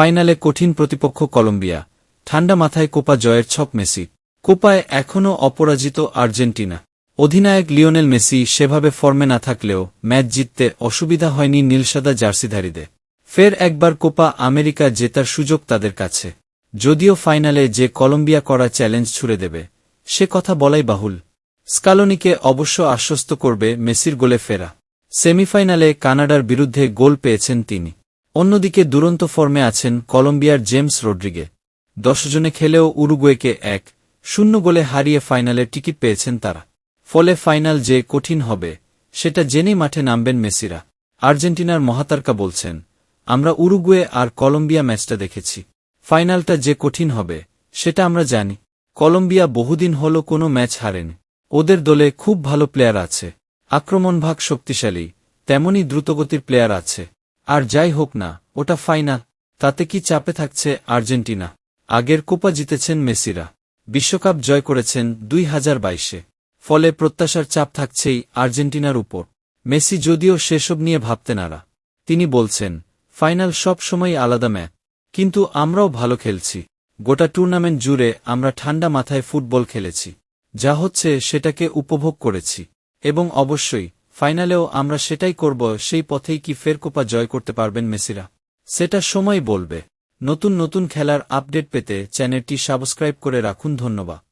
ফাইনালে কঠিন প্রতিপক্ষ কলম্বিয়া। ঠান্ডা মাথায় কোপা জয়ের ছক মেসি। কোপায় এখনও অপরাজিত আর্জেন্টিনা। অধিনায়ক লিওনেল মেসি সেভাবে ফর্মে না থাকলেও ম্যাচ জিততে অসুবিধা হয়নি নীলসাদা জার্সিধারীদের। ফের একবার কোপা আমেরিকা জেতার সুযোগ তাদের কাছে। যদিও ফাইনালে যে কলম্বিয়া করা চ্যালেঞ্জ ছুড়ে দেবে, সে কথা বলাই বাহুল। স্কালোনিকে অবশ্য আশ্বস্ত করবে মেসির গোলে ফেরা। সেমিফাইনালে কানাডার বিরুদ্ধে গোল পেয়েছেন তিনি। অন্যদিকে দুরন্ত ফর্মে আছেন কলম্বিয়ার জেমস রড্রিগে। দশজনে খেলেও উরুগুয়েকে এক, শূন্য গোলে হারিয়ে ফাইনালের টিকিট পেয়েছেন তারা। ফলে ফাইনাল যে কঠিন হবে, সেটা জেনেই মাঠে নামবেন মেসিরা। আর্জেন্টিনার মহাতারকা বলছেন, আমরা উরুগুয়ে আর কলম্বিয়া ম্যাচটা দেখেছি। ফাইনালটা যে কঠিন হবে, সেটা আমরা জানি। কলম্বিয়া বহুদিন হল কোনো ম্যাচ হারেনি। ওদের দলে খুব ভালো প্লেয়ার আছে। আক্রমণভাগ শক্তিশালী, তেমনই দ্রুতগতির প্লেয়ার আছে। আর যাই হোক না, ওটা ফাইনাল। তাতে কি চাপে থাকছে আর্জেন্টিনা? আগের কোপা জিতেছেন মেসিরা। বিশ্বকাপ জয় করেছেন দুই হাজার বাইশে। ফলে প্রত্যাশার চাপ থাকছেই আর্জেন্টিনার উপর। মেসি যদিও সেসব নিয়ে ভাবতে নারা। তিনি বলছেন, ফাইনাল সব সময় আলাদা ম্যাচ। কিন্তু আমরাও ভালো খেলছি। গোটা টুর্নামেন্ট জুড়ে আমরা ঠান্ডা মাথায় ফুটবল খেলেছি। যা হচ্ছে সেটাকে উপভোগ করেছি। এবং অবশ্যই ফাইনালেও আমরা সেটাই করব, সেই পথেই কি ফের কোপা জয় করতে পারবেন মেসিরা। সেটা সময় বলবে। নতুন নতুন খেলার আপডেট পেতে চ্যানেলটি সাবস্ক্রাইব করে রাখুন, ধন্যবাদ।